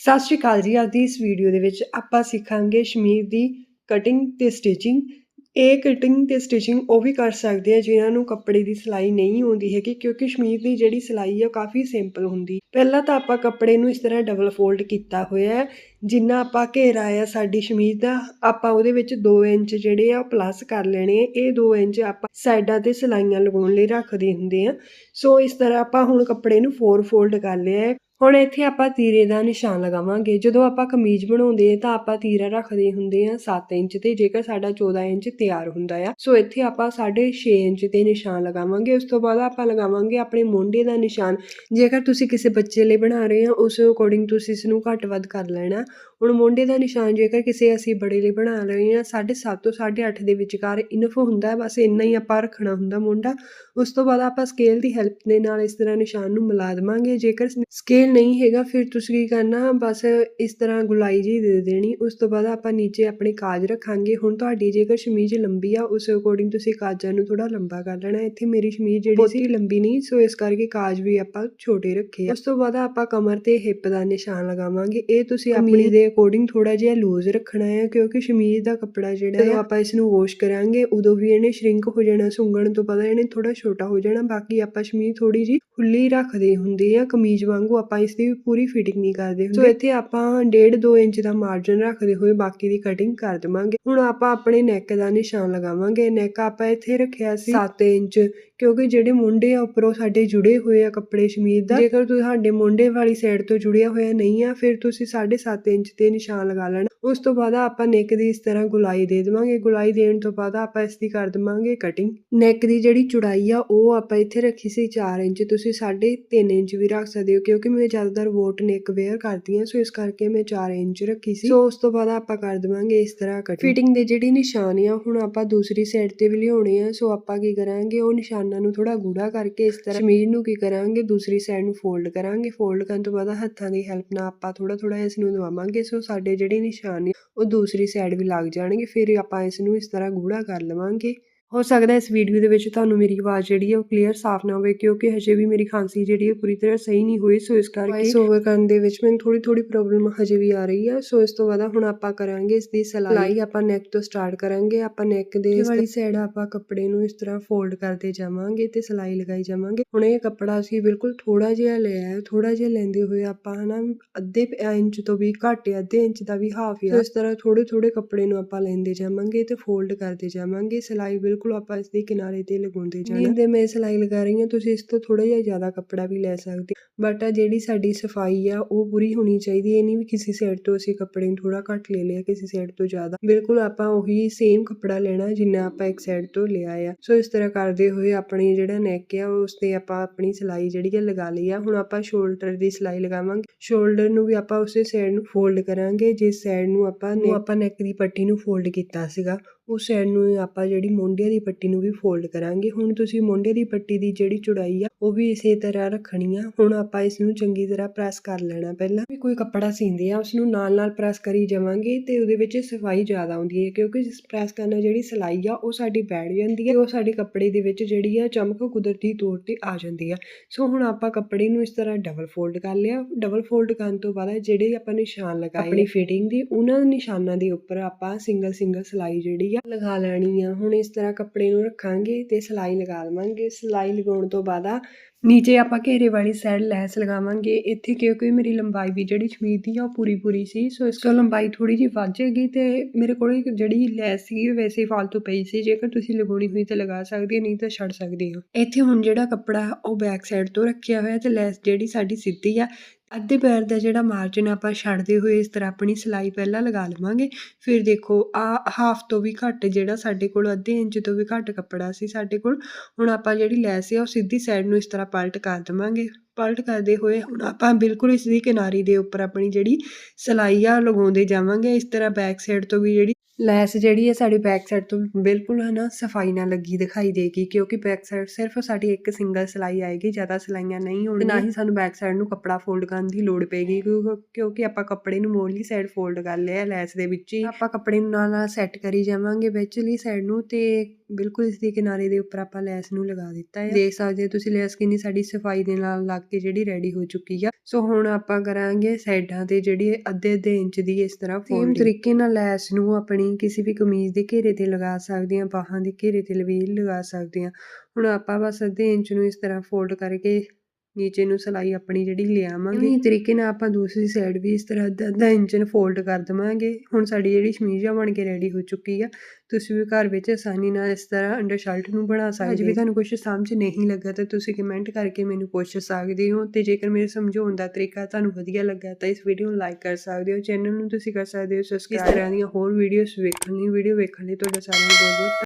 ਸਤਿ ਸ਼੍ਰੀ ਅਕਾਲ ਜੀ, ਅੱਜ ਦੀ ਇਸ ਵੀਡੀਓ ਦੇ ਵਿੱਚ ਆਪਾਂ ਸਿੱਖਾਂਗੇ ਸ਼ਮੀਰ ਦੀ ਕਟਿੰਗ ਤੇ ਸਟਿਚਿੰਗ ਇਹ ਕਟਿੰਗ ਤੇ ਸਟਿਚਿੰਗ ਉਹ ਵੀ ਕਰ ਸਕਦੇ ਆ ਜਿਨ੍ਹਾਂ ਨੂੰ ਕੱਪੜੇ ਦੀ ਸਿਲਾਈ ਨਹੀਂ ਆਉਂਦੀ ਹੈਗੀ, ਕਿਉਂਕਿ ਸ਼ਮੀਰ ਦੀ ਜਿਹੜੀ ਸਿਲਾਈ ਹੈ ਉਹ ਕਾਫੀ ਸਿੰਪਲ ਹੁੰਦੀ। ਪਹਿਲਾਂ ਤਾਂ ਆਪਾਂ ਕੱਪੜੇ ਨੂੰ ਇਸ ਤਰ੍ਹਾਂ ਡਬਲ ਫੋਲਡ ਕੀਤਾ ਹੋਇਆ ਹੈ, ਜਿੰਨਾ ਆਪਾਂ ਘੇਰਾ ਆ ਸਾਡੀ ਸ਼ਮੀਰ ਦਾ, ਆਪਾਂ ਉਹਦੇ ਵਿੱਚ 2 ਇੰਚ ਜਿਹੜੇ ਆ ਉਹ ਪਲੱਸ ਕਰ ਲੈਣੇ ਆ। ਇਹ 2 ਇੰਚ ਆਪਾਂ ਸਾਈਡਾਂ ਤੇ ਸਿਲਾਈਆਂ ਲਗਾਉਣ ਲਈ ਰੱਖਦੇ ਹੁੰਦੇ ਆ। ਸੋ ਇਸ ਤਰ੍ਹਾਂ ਆਪਾਂ ਹੁਣ ਕੱਪੜੇ ਨੂੰ 4 ਫੋਲਡ ਕਰ ਲਿਆ ਹੈ। ਹੁਣ ਇੱਥੇ ਆਪਾਂ ਤੀਰੇ ਦਾ ਨਿਸ਼ਾਨ ਲਗਾਵਾਂਗੇ। ਜਦੋਂ ਆਪਾਂ ਕਮੀਜ਼ ਬਣਾਉਂਦੇ ਹਾਂ ਤਾਂ ਆਪਾਂ ਤੀਰਾ ਰੱਖਦੇ ਹੁੰਦੇ ਆ 7 ਇੰਚ ਤੇ, ਜੇਕਰ ਸਾਡਾ 14 ਇੰਚ ਤਿਆਰ ਹੁੰਦਾ ਆ। ਸੋ ਇੱਥੇ ਆਪਾਂ 6.5 ਇੰਚ ਤੇ ਨਿਸ਼ਾਨ ਲਗਾਵਾਂਗੇ। ਉਸ ਤੋਂ ਬਾਅਦ ਆਪਾਂ ਲਗਾਵਾਂਗੇ ਆਪਣੇ ਮੋਢੇ ਦਾ ਨਿਸ਼ਾਨ। ਜੇਕਰ ਤੁਸੀਂ ਕਿਸੇ ਬੱਚੇ ਲਈ ਬਣਾ ਰਹੇ ਹੋ, ਉਸ ਅਕੋਰਡਿੰਗ ਤੁਸੀਂ ਇਸ ਨੂੰ ਘੱਟ ਵੱਧ ਕਰ ਲੈਣਾ। ਹੁਣ ਮੋਢੇ ਦਾ ਨਿਸ਼ਾਨ ਜੇਕਰ ਕਿਸੇ ਅਸੀਂ ਬੜੇ ਲਈ ਬਣਾ ਰਹੇ ਹਾਂ 7.5 ਤੋਂ 8.5 ਦੇ ਵਿਚਕਾਰ ਇਨਫ ਹੁੰਦਾ ਹੈ ਬਸ ਇੰਨਾ ਹੀ ਆਪਾਂ ਰੱਖਣਾ ਹੁੰਦਾ ਮੋਢਾ। ਉਸ ਤੋਂ ਬਾਅਦ ਆਪਾਂ ਸਕੇਲ ਦੀ ਹੈਲਪ ਦੇ ਨਾਲ ਇਸ ਤਰ੍ਹਾਂ ਨਿਸ਼ਾਨ ਨੂੰ ਮਿਲਾ ਦੇਵਾਂਗੇ। ਜੇਕਰ ਸਕੇਲ ਨਹੀਂ ਹੈਗਾ ਫਿਰ ਤੁਸੀਂ ਕੀ ਕਰਨਾ? ਬਸ ਇਸ ਤਰ੍ਹਾਂ ਗੁਲਾਈ ਜੀ ਦੇ ਦੇਣੀ। ਉਸ ਤੋਂ ਬਾਅਦ ਆਪਾਂ ਨੀਚੇ ਆਪਣੇ ਕਾਜ ਰੱਖਾਂਗੇ। ਹੁਣ ਤੁਹਾਡੀ ਜੇਕਰ ਸ਼ਮੀਜ਼ ਲੰਬੀ ਆ ਉਸ ਅਕੋਰਡਿੰਗ ਤੁਸੀਂ ਕਾਜਾਂ ਨੂੰ ਥੋੜਾ ਲੰਬਾ ਕਰ ਲੈਣਾ। ਇੱਥੇ ਮੇਰੀ ਸ਼ਮੀਜ਼ ਜਿਹੜੀ ਸੀ ਲੰਬੀ ਨਹੀਂ ਸੋ ਇਸ ਕਰਕੇ ਕਾਜ ਵੀ ਆਪਾਂ ਛੋਟੇ ਰੱਖੇ ਆ। ਉਸ ਤੋਂ ਬਾਅਦ ਆਪਾਂ ਕਮਰ ਤੇ ਹਿੱਪ ਦਾ ਨਿਸ਼ਾਨ ਲਗਾਵਾਂਗੇ। ਇਹ ਤੁਸੀਂ ਆਪਣੀ ਦੇ ਅਕੋਰਡਿੰਗ ਥੋੜਾ ਜਿਹਾ ਲੂਜ਼ ਰੱਖਣਾ ਹੈ ਕਿਉਂਕਿ ਸ਼ਮੀਜ਼ ਦਾ ਕੱਪੜਾ ਜਿਹੜਾ ਹੈ ਆਪਾਂ ਇਸ ਨੂੰ ਵਾਸ਼ ਕਰਾਂਗੇ ਉਦੋਂ ਵੀ ਇਹਨੇ ਸ਼ਰਿੰਕ ਹੋ ਜਾਣਾ ਸੁੰਗਣ ਤੋਂ ਬਾਅਦ ਇਹਨੇ ਥੋੜਾ ਛੋਟਾ ਹੋ ਜਾਣਾ ਬਾਕੀ ਆਪਾਂ ਸ਼ਮੀਜ਼ ਥੋੜੀ ਜੀ ਖੁੱਲੀ ਰੱਖਦੇ ਹੁੰਦੇ ਆ ਕਮੀਜ਼ ਵਾਂਗੂ ਆਪਾਂ ਇਸ ਦੀ ਪੂਰੀ ਫਿਟਿੰਗ ਨਹੀਂ ਕਰਦੇ ਹੁੰਦੇ। ਸੋ ਇੱਥੇ ਆਪਾਂ 1.5 2 ਇੰਚ ਦਾ ਮਾਰਜਨ ਰੱਖਦੇ ਹੋਏ ਬਾਕੀ ਦੀ ਕਟਿੰਗ ਕਰ ਦਵਾਂਗੇ। ਹੁਣ ਆਪਾਂ ਆਪਣੇ ਨੈਕ ਦਾ ਨਿਸ਼ਾਨ ਲਗਾਵਾਂਗੇ। ਨੈਕ ਆਪਾਂ ਇੱਥੇ ਰੱਖਿਆ ਸੀ 7 ਇੰਚ ਕਿਉਂਕਿ ਜਿਹੜੇ ਮੁੰਡੇ ਆ ਉੱਪਰੋਂ ਸਾਡੇ ਜੁੜੇ ਹੋਏ ਆ ਕੱਪੜੇ ਸ਼ਮੀਰ ਦਾ। ਜੇਕਰ ਤੁਹਾਡੇ ਮੁੰਡੇ ਵਾਲੀ ਸਾਈਡ ਤੋਂ ਜੁੜਿਆ ਹੋਇਆ ਨਹੀਂ ਆ ਫਿਰ ਤੁਸੀਂ 7.5 ਇੰਚ ਤੇ ਨਿਸ਼ਾਨ ਲਗਾ ਲੈਣ। ਉਸ ਤੋਂ ਬਾਅਦ ਆਪਾਂ ਨੈਕ ਦੀ ਇਸ ਤਰ੍ਹਾਂ ਗੁਲਾਈ ਦੇ ਦੇਵਾਂਗੇ। ਗੁਲਾਈ ਦੇਣ ਤੋਂ ਬਾਅਦ ਆਪਾਂ ਇਸ ਦੀ ਕਰ ਦੇਵਾਂਗੇ ਕਟਿੰਗ ਨੈਕ ਦੀ ਜਿਹੜੀ ਚੌੜਾਈ ਆ, ਉਹ ਆਪਾਂ ਇੱਥੇ ਰੱਖੀ ਸੀ 4 ਇੰਚ। ਤੁਸੀਂ 3.5 ਇੰਚ ਵੀ ਰੱਖ ਸਕਦੇ ਹੋ, ਕਿਉਂਕਿ ਮੈਂ ਜ਼ਿਆਦਾਤਰ ਵੋਟ ਨੈਕ ਵੇਅਰ ਕਰਦੀ ਹਾਂ, ਸੋ ਇਸ ਕਰਕੇ ਮੈਂ 4 ਇੰਚ ਰੱਖੀ ਸੀ। ਸੋ ਉਸ ਤੋਂ ਬਾਅਦ ਆਪਾਂ ਕਰ ਦੇਵਾਂਗੇ ਇਸ ਤਰ੍ਹਾਂ ਕਟਿੰਗ ਫਿਟਿੰਗ ਦੇ ਜਿਹੜੀ ਨਿਸ਼ਾਨ ਆ, ਹੁਣ ਆਪਾਂ ਦੂਸਰੀ ਸਾਈਡ ਤੇ ਵੀ ਲਿਆਉਣੇ ਆ, ਸੋ ਆਪਾਂ ਕੀ ਕਰਾਂਗੇ, ਉਹ ਨਿਸ਼ਾਨਾਂ ਨੂੰ ਥੋੜਾ ਗੂੜਾ ਕਰਕੇ ਇਸ ਤਰ੍ਹਾਂ ਸ਼ਮੀਜ਼ ਨੂੰ ਕੀ ਕਰਾਂਗੇ, ਦੂਸਰੀ ਸਾਈਡ ਨੂੰ ਫੋਲਡ ਕਰਾਂਗੇ। ਫੋਲਡ ਕਰਨ ਤੋਂ ਬਾਅਦ ਹੱਥਾਂ ਦੀ ਹੈਲਪ ਨਾਲ ਆਪਾਂ ਥੋੜਾ ਥੋੜਾ ਇਸ ਨੂੰ ਦਵਾਵਾਂਗੇ ਸੋ ਸਾਡੇ ਜਿਹੜੇ ਨਿਸ਼ਾਨ ਨੇ ਉਹ ਦੂਸਰੀ ਸਾਈਡ ਵੀ ਲੱਗ ਜਾਣਗੇ, ਫਿਰ ਆਪਾਂ ਇਸ ਨੂੰ ਇਸ ਤਰ੍ਹਾਂ ਗੂੜਾ ਕਰ ਲਵਾਂਗੇ। ਹੋ ਸਕਦਾ ਇਸ ਵੀਡੀਓ ਦੇ ਵਿੱਚ ਤੁਹਾਨੂੰ ਮੇਰੀ ਆਵਾਜ਼ ਜਿਹੜੀ ਹੈ ਉਹ ਕਲੀਅਰ ਸਾਫ਼ ਨਾ ਹੋਵੇ ਕਿਉਂਕਿ ਹਜੇ ਵੀ ਮੇਰੀ ਖਾਂਸੀ ਜਿਹੜੀ ਹੈ ਪੂਰੀ ਤਰ੍ਹਾਂ ਸਹੀ ਨਹੀਂ ਹੋਈ ਸੋ ਇਸ ਕਰਕੇ ਵਾਇਸ ਓਵਰ ਕਰਨ ਦੇ ਵਿੱਚ ਮੈਨੂੰ ਥੋੜੀ ਥੋੜੀ ਪ੍ਰੋਬਲਮ ਹਜੇ ਵੀ ਆ ਰਹੀ ਹੈ ਸੋ ਇਸ ਤੋਂ ਬਾਅਦ ਹੁਣ ਆਪਾਂ ਕਰਾਂਗੇ ਇਸ ਦੀ ਸਿਲਾਈ ਆਪਾਂ ਨੈਕ ਤੋਂ ਸਟਾਰਟ ਕਰਾਂਗੇ ਆਪਾਂ ਨੈਕ ਦੇ ਵਾਲੀ ਸਾਈਡ ਆਪਾਂ ਕੱਪੜੇ ਨੂੰ ਇਸ ਤਰ੍ਹਾਂ ਫੋਲਡ ਕਰਦੇ ਜਾਵਾਂਗੇ ਤੇ ਸਿਲਾਈ ਲਗਾਈ ਜਾਵਾਂਗੇ। ਹੁਣ ਇਹ ਕੱਪੜਾ ਅਸੀਂ ਬਿਲਕੁਲ ਥੋੜਾ ਜਿਹਾ ਲਿਆ ਹੈ ਥੋੜਾ ਜਿਹਾ ਲੈਂਦੇ ਹੋਏ ਆਪਾਂ ਹਨਾ ਅੱਧੇ ਇੰਚ ਤੋਂ ਵੀ ਘੱਟ ਅੱਧੇ ਇੰਚ ਦਾ ਵੀ ਹਾਫ ਹੈ ਇਸ ਤਰ੍ਹਾਂ ਥੋੜੇ ਥੋੜੇ ਕੱਪੜੇ ਨੂੰ ਆਪਾਂ ਲੈਂਦੇ ਜਾਵਾਂਗੇ ਤੇ ਫੋਲਡ ਕਰਦੇ ਜਾਵਾਂਗੇ ਸਿਲਾਈ ਬਿਲਕੁਲ ਆਪਾਂ ਇਸ ਦੇ ਕਿਨਾਰੇ ਤੇ ਲਗਾਉਂਦੇ ਜਾਣਾ। ਦੇ ਮੈਂ ਸਿਲਾਈ ਲਗਾ ਰਹੀ ਹਾਂ ਤੁਸੀਂ ਇਸ ਤੋਂ ਥੋੜਾ ਜਿਹਾ ਜ਼ਿਆਦਾ ਕੱਪੜਾ ਵੀ ਲੈ ਸਕਦੇ ਬਟ ਆ ਜਿਹੜੀ ਸਾਡੀ ਸਫ਼ਾਈ ਆ ਉਹ ਪੂਰੀ ਹੋਣੀ ਚਾਹੀਦੀ ਹੈ ਨਹੀਂ ਵੀ ਕਿਸੇ ਸਾਈਡ ਤੋਂ ਅਸੀਂ ਕੱਪੜੇ ਨੂੰ ਥੋੜਾ ਘੱਟ ਲੈ ਲਿਆ ਕਿਸੇ ਸਾਈਡ ਤੋਂ ਜ਼ਿਆਦਾ। ਬਿਲਕੁਲ ਆਪਾਂ ਉਹੀ ਸੇਮ ਕੱਪੜਾ ਲੈਣਾ ਜਿੰਨਾ ਆਪਾਂ ਇੱਕ ਸਾਈਡ ਤੋਂ ਲਿਆ ਆ। ਸੋ ਇਸ ਤਰ੍ਹਾਂ ਕਰਦੇ ਹੋਏ ਆਪਣੀ ਜਿਹੜਾ ਨੈਕ ਆ ਉਸ ਤੇ ਆਪਾਂ ਆਪਣੀ ਸਿਲਾਈ ਜਿਹੜੀ ਹੈ ਲਗਾ ਲਈ ਆ। ਹੁਣ ਆਪਾਂ ਸ਼ੋਲਡਰ ਦੀ ਸਿਲਾਈ ਲਗਾਵਾਂਗੇ। ਸ਼ੋਲਡਰ ਨੂੰ ਵੀ ਆਪਾਂ ਉਸੇ ਸਾਈਡ ਨੂੰ ਫੋਲਡ ਕਰਾਂਗੇ ਜਿਸ ਸਾਈਡ ਨੂੰ ਆਪਾਂ ਨੂੰ ਆਪਾਂ ਨੈਕ ਦੀ ਪੱਟੀ ਨੂੰ ਫੋਲਡ ਕੀਤਾ ਸੀਗਾ। ਉਸ ਸਾਈਡ ਨੂੰ ਆਪਾਂ ਜਿਹੜੀ ਮੋਢੇ ਦੀ ਪੱਟੀ ਨੂੰ ਵੀ ਫੋਲਡ ਕਰਾਂਗੇ। ਹੁਣ ਤੁਸੀਂ ਮੋਢੇ ਦੀ ਪੱਟੀ ਦੀ ਜਿਹੜੀ ਚੌੜਾਈ ਆ ਉਹ ਵੀ ਇਸੇ ਤਰ੍ਹਾਂ ਰੱਖਣੀ ਆ। ਹੁਣ ਆਪਾਂ ਇਸ ਨੂੰ ਚੰਗੀ ਤਰ੍ਹਾਂ ਪ੍ਰੈਸ ਕਰ ਲੈਣਾ ਪਹਿਲਾਂ। ਵੀ ਕੋਈ ਕੱਪੜਾ ਸੀਂਦੇ ਆ ਉਸ ਨੂੰ ਨਾਲ ਨਾਲ ਪ੍ਰੈਸ ਕਰੀ ਜਾਵਾਂਗੇ ਤੇ ਉਹਦੇ ਵਿੱਚ ਸਫ਼ਾਈ ਜ਼ਿਆਦਾ ਆਉਂਦੀ ਹੈ। ਕਿਉਂਕਿ ਜਿਸ ਪ੍ਰੈਸ ਕਰਨ ਜਿਹੜੀ ਸਿਲਾਈ ਆ ਉਹ ਸਾਡੀ ਬੈਠ ਜਾਂਦੀ ਹੈ ਉਹ ਸਾਡੇ ਕੱਪੜੇ ਦੇ ਵਿੱਚ ਜਿਹੜੀ ਆ ਚਮਕ ਕੁਦਰਤੀ ਤੌਰ ਤੇ ਆ ਜਾਂਦੀ ਆ। ਸੋ ਹੁਣ ਆਪਾਂ ਕੱਪੜੇ ਨੂੰ ਇਸ ਤਰ੍ਹਾਂ ਡਬਲ ਫੋਲਡ ਕਰ ਲਿਆ। ਡਬਲ ਫੋਲਡ ਕਰਨ ਤੋਂ ਬਾਅਦ ਜਿਹੜੇ ਆਪਾਂ ਨਿਸ਼ਾਨ ਲਗਾਏ ਆਪਣੀ ਫਿਟਿੰਗ ਦੀ। ਉਹਨਾਂ ਨਿਸ਼ਾਨਾਂ ਦੇ ਉੱਪਰ ਆਪਾਂ ਸਿੰਗਲ ਸਿੰਗਲ ਸਿਲਾਈ ਜਿਹੜੀ ਆ ਲਗਾ ਲੈਣੀ ਆ। ਹੁਣ ਇਸ ਤਰ੍ਹਾਂ ਕੱਪੜੇ ਨੂੰ ਰੱਖਾਂਗੇ ਤੇ ਸਿਲਾਈ ਲਗਾ ਲਵਾਂਗੇ। ਸਿਲਾਈ ਲਗਾਉਣ ਤੋਂ ਬਾਅਦ ਆ ਨੀਚੇ ਆਪਾਂ ਘੇਰੇ ਵਾਲੀ ਸਾਈਡ ਲੈਸ ਲਗਾਵਾਂਗੇ। ਇੱਥੇ ਕਿਉਂਕਿ ਮੇਰੀ ਲੰਬਾਈ ਵੀ ਜਿਹੜੀ ਸ਼ਮੀਜ਼ ਦੀ ਆ, ਉਹ ਪੂਰੀ ਪੂਰੀ ਸੀ। ਸੋ ਇਸ ਤੋਂ ਲੰਬਾਈ ਥੋੜੀ ਜਿਹੀ ਵੱਧ ਜਾਏਗੀ ਤੇ ਮੇਰੇ ਕੋਲ ਇੱਕ ਜਿਹੜੀ ਲੈਸ ਸੀ ਵੈਸੇ ਹੀ ਫालतू ਪਈ ਸੀ। ਜੇਕਰ ਤੁਸੀਂ ਲਗਾਉਣੀ ਹੋਈ ਤਾਂ ਲਗਾ ਸਕਦੇ ਹੋ, ਨਹੀਂ ਤਾਂ ਛੱਡ ਸਕਦੇ ਹੋ। ਇੱਥੇ ਹੁਣ ਜਿਹੜਾ ਕੱਪੜਾ ਉਹ ਬੈਕ ਸਾਈਡ ਤੋਂ ਰੱਖਿਆ ਹੋਇਆ ਤੇ ਲੈਸ ਜਿਹੜੀ ਸਾਡੀ ਸਿੱਧੀ ਆ ਅੱਧੇ ਪੈਰ ਦਾ ਜਿਹੜਾ ਮਾਰਜਨ ਆਪਾਂ ਛੱਡਦੇ ਹੋਏ ਇਸ ਤਰ੍ਹਾਂ ਆਪਣੀ ਸਿਲਾਈ ਪਹਿਲਾਂ ਲਗਾ ਲਵਾਂਗੇ। ਫਿਰ ਦੇਖੋ, ਆ ਹਾਫ ਤੋਂ ਵੀ ਘੱਟ ਜਿਹੜਾ ਸਾਡੇ ਕੋਲ ਅੱਧੇ ਇੰਚ ਤੋਂ ਵੀ ਘੱਟ ਕੱਪੜਾ ਸੀ ਸਾਡੇ ਕੋਲ, ਹੁਣ ਆਪਾਂ ਜਿਹੜੀ ਲੈਸ ਹੈ ਉਹ ਸਿੱਧੀ ਸਾਈਡ ਨੂੰ ਇਸ ਤਰ੍ਹਾਂ ਪਲਟ ਕਰ ਦਵਾਂਗੇ। ਪਲਟ ਕਰਦੇ ਹੋਏ ਹੁਣ ਆਪਾਂ ਬਿਲਕੁਲ ਇਸ ਦੀ ਕਿਨਾਰੀ ਦੇ ਉੱਪਰ ਆਪਣੀ ਜਿਹੜੀ ਸਿਲਾਈ ਆ ਲਗਾਉਂਦੇ ਜਾਵਾਂਗੇ। ਇਸ ਤਰ੍ਹਾਂ ਬੈਕ ਸਾਈਡ ਤੋਂ ਵੀ ਜਿਹੜੀ ਲੈਸ ਜਿਹੜੀ ਹੈ ਸਾਡੀ ਬੈਕ ਸਾਈਡ ਤੋਂ ਬਿਲਕੁਲ ਹੈ ਨਾ ਸਫ਼ਾਈ ਨਾਲ ਲੱਗੀ ਦਿਖਾਈ ਦੇਗੀ ਕਿਉਂਕਿ ਬੈਕ ਸਾਈਡ ਸਿਰਫ ਸਾਡੀ ਇੱਕ ਸਿੰਗਲ ਸਿਲਾਈ ਆਏਗੀ ਜ਼ਿਆਦਾ ਸਿਲਾਈਆਂ ਨਹੀਂ ਹੋਣਗੀਆਂ ਨਾ ਹੀ ਸਾਨੂੰ ਬੈਕ ਸਾਈਡ ਨੂੰ ਕੱਪੜਾ ਫੋਲਡ ਕਰਨ ਦੀ ਲੋੜ ਕਿਉਂ- ਕਿਉਂਕਿ ਆਪਾਂ ਕੱਪੜੇ ਨੂੰ ਮੋਰਲੀ ਸਾਈਡ ਫੋਲਡ ਕਰ ਲਿਆ ਲੈਸ ਦੇ ਵਿੱਚ ਹੀ। ਆਪਾਂ ਕੱਪੜੇ ਨੂੰ ਨਾਲ ਨਾਲ ਸੈੱਟ ਕਰੀ ਜਾਵਾਂਗੇ ਵਿਚਲੀ ਸਾਈਡ ਨੂੰ ਤੇ ਬਿਲਕੁਲ ਇਸ ਦੇ ਕਿਨਾਰੇ ਦੇ ਉੱਪਰ ਆਪਾਂ ਲੈਸ ਨੂੰ ਲਗਾ ਦਿੱਤਾ ਹੈ ਦੇਖ ਸਕਦੇ ਹੋ ਤੁਸੀਂ ਲੈਸ ਕਿੰਨੀ ਸਾਡੀ ਸਫ਼ਾਈ ਦੇ ਨਾਲ ਲੱਗ ਕੇ ਜਿਹੜੀ ਰੈਡੀ ਹੋ ਚੁੱਕੀ ਆ। ਸੋ ਹੁਣ ਆਪਾਂ ਕਰਾਂਗੇ ਸਾਈਡਾਂ ਤੇ ਜਿਹੜੀ ਅੱਧੇ ਅੱਧੇ ਇੰਚ ਦੀ ਇਸ ਤਰ੍ਹਾਂ ਸੇਮ ਤਰੀਕੇ ਨਾਲ ਲੈਸ ਨੂੰ ਆਪਣੀ ਕਿਸੇ ਵੀ ਕਮੀਜ਼ ਦੇ ਘੇਰੇ ਤੇ ਲਗਾ ਸਕਦੇ ਹਾਂ, ਬਾਹਾਂ ਦੇ ਘੇਰੇ ਤੇ ਲਵੇਲ ਲਗਾ ਸਕਦੇ ਹਾਂ। ਹੁਣ ਆਪਾਂ ਬਸ ਅੱਧੇ ਇੰਚ ਨੂੰ ਇਸ ਤਰ੍ਹਾਂ ਫੋਲਡ ਕਰਕੇ ਨੀਚੇ ਨੂੰ ਸਿਲਾਈ ਆਪਣੀ ਜਿਹੜੀ ਲਿਆਵਾਂਗੇ। ਇਸ ਤਰੀਕੇ ਨਾਲ ਆਪਾਂ ਦੂਸਰੀ ਸਾਈਡ ਵੀ ਇਸ ਤਰ੍ਹਾਂ ਅੱਧਾ ਅੱਧਾ ਇੰਚ ਨੂੰ ਫੋਲਡ ਕਰ ਦਵਾਂਗੇ। ਹੁਣ ਸਾਡੀ ਜਿਹੜੀ ਸ਼ਮੀਜ਼ ਆ ਬਣ ਕੇ ਰੈਡੀ ਹੋ ਚੁੱਕੀ ਆ। ਤੁਸੀਂ ਵੀ ਘਰ ਵਿੱਚ ਆਸਾਨੀ ਨਾਲ ਇਸ ਤਰ੍ਹਾਂ ਅੰਡਰ ਸ਼ਰਟ ਨੂੰ ਬਣਾ ਸਕਦੇ ਹੋ। ਜੇ ਤੁਹਾਨੂੰ ਕੁਝ ਸਮਝ ਨਹੀਂ ਲੱਗਾ ਤਾਂ ਤੁਸੀਂ ਕਮੈਂਟ ਕਰਕੇ ਮੈਨੂੰ ਪੁੱਛ ਸਕਦੇ ਹੋ ਤੇ ਜੇਕਰ ਮੇਰੇ ਸਮਝਾਉਣ ਦਾ ਤਰੀਕਾ ਤੁਹਾਨੂੰ ਵਧੀਆ ਲੱਗਾ ਤਾਂ ਇਸ ਵੀਡੀਓ ਨੂੰ ਲਾਈਕ ਕਰ ਸਕਦੇ ਹੋ। ਚੈਨਲ ਨੂੰ ਤੁਸੀਂ ਕਰ ਸਕਦੇ ਹੋ ਸਬਸਕ੍ਰਾਈਬ ਇਸ ਤਰ੍ਹਾਂ ਦੀਆਂ ਹੋਰ ਵੀਡੀਓਜ਼ ਵੇਖਣ ਲਈ ਵੀਡੀਓ ਵੇਖਣ ਲਈ ਤੁਹਾਡਾ ਸਾਰਿਆਂ ਦਾ ਬਹੁਤ ਬਹੁਤ